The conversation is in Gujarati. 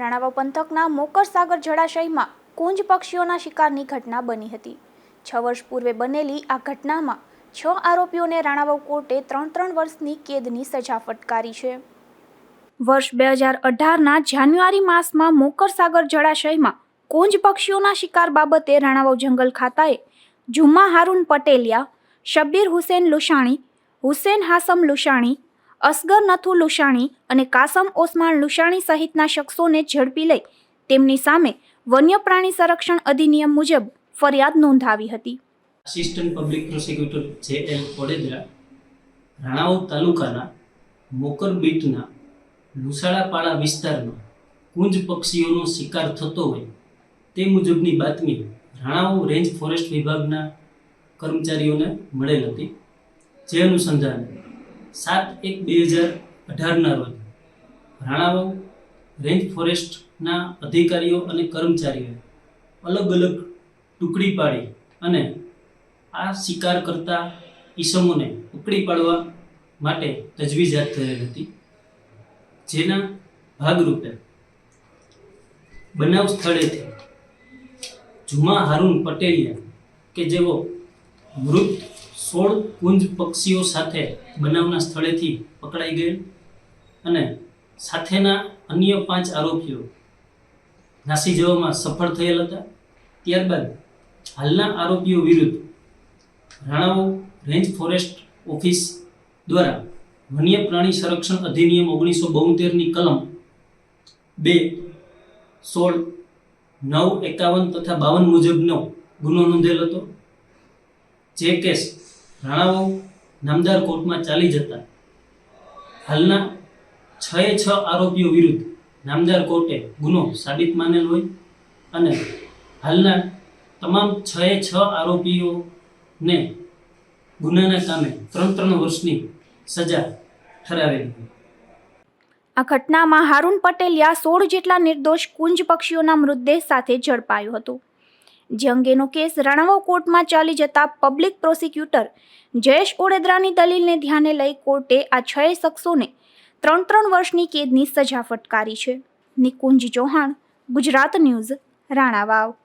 રાણાવાવ પંથકના મોકરસાગર જળાશયમાં કુંજ પક્ષીઓના શિકારની ઘટના બની હતી. છ વર્ષ પૂર્વે બનેલી આ ઘટનામાં છ આરોપીઓને રાણાવાવ કોર્ટે ત્રણ ત્રણ વર્ષની કેદની સજા ફટકારી છે. વર્ષ બે હજાર અઢારના જાન્યુઆરી માસમાં મોકરસાગર જળાશયમાં કુંજ પક્ષીઓના શિકાર બાબતે રાણાવાવ જંગલ ખાતાએ જુમ્મા હારૂન પટેલિયા, શબ્બીર હુસેન લુશાણી, હુસેન હાસમ લુશાણી અસગર નથુ લુશાણી અને કાસમ ઓસમાન લુશાણી સહિતના શખ્સોને ઝડપી લઈ તેમની સામે વન્ય પ્રાણી સંરક્ષણ અધિનિયમ મુજબ ફરિયાદ નોંધાવી હતી. આસિસ્ટન્ટ પબ્લિક પ્રોસિક્યુટર જે એલ કોડેદરા રાણાવાવ તાલુકાના મોકર બીટના લુસાડાપાડા વિસ્તારમાં કુંજ પક્ષીઓનો શિકાર થતો હોય તે મુજબની બાતમી રાણાવાવ રેન્જ ફોરેસ્ટ વિભાગના કર્મચારીઓને મળેલ હતી. જે અનુસંધાને સાત એક બે હજાર અઢારના રોજ રાણાવાવ રેન્જ ફોરેસ્ટના અધિકારીઓ અને કર્મચારીઓએ અલગ અલગ ટુકડી પાડી અને આ શિકાર કરતા ઈસમોને પકડી પાડવા માટે તજવીજ હાથ ધરેલ હતી. જેના ભાગરૂપે બનાવ સ્થળેથી જુમા હારૂન પટેલિયા કે જેઓ મૃત સોળ કુંજ પક્ષીઓ સાથે બનાવના સ્થળેથી પકડાઈ ગયેલ અને સાથેના અન્ય પાંચ આરોપીઓ નાસી જવામાં સફળ થયેલ હતા. ત્યારબાદ હાલના આરોપીઓ વિરુદ્ધ રાણાઓ રેન્જ ફોરેસ્ટ ઓફિસ દ્વારા વન્ય પ્રાણી સંરક્ષણ અધિનિયમ ઓગણીસો બોતેરની કલમ બે, સોળ, નવ, એકાવન તથા બાવન મુજબનો ગુનો નોંધેલ હતો. જે કેસ રાણાવાવ નામદાર કોર્ટમાં ચાલી જતા. હાલના છ એ છ આરોપીઓ વિરુદ્ધ નામદાર કોર્ટે ગુનો સાબિત માનેલ હોય અને હાલના તમામ છ એ છ આરોપીઓને ગુનાના કામે ત્રણ ત્રણ વર્ષની સજા ઠરાવેલી હોય. આ ઘટનામાં હારૂન પટેલિયા સોળ જેટલા નિર્દોષ કુંજ પક્ષીઓના મૃતદેહ સાથે ઝડપાયો હતો. જે અંગેનો કેસ રાણાવાવ કોર્ટમાં ચાલી જતા પબ્લિક પ્રોસિક્યુટર જયેશ ઓડેદરાની દલીલને ધ્યાને લઈ કોર્ટે આ છ શખ્સોને ત્રણ ત્રણ વર્ષની કેદની સજા ફટકારી છે. નિકુંજ ચૌહાણ, ગુજરાત ન્યૂઝ, રાણાવાવ.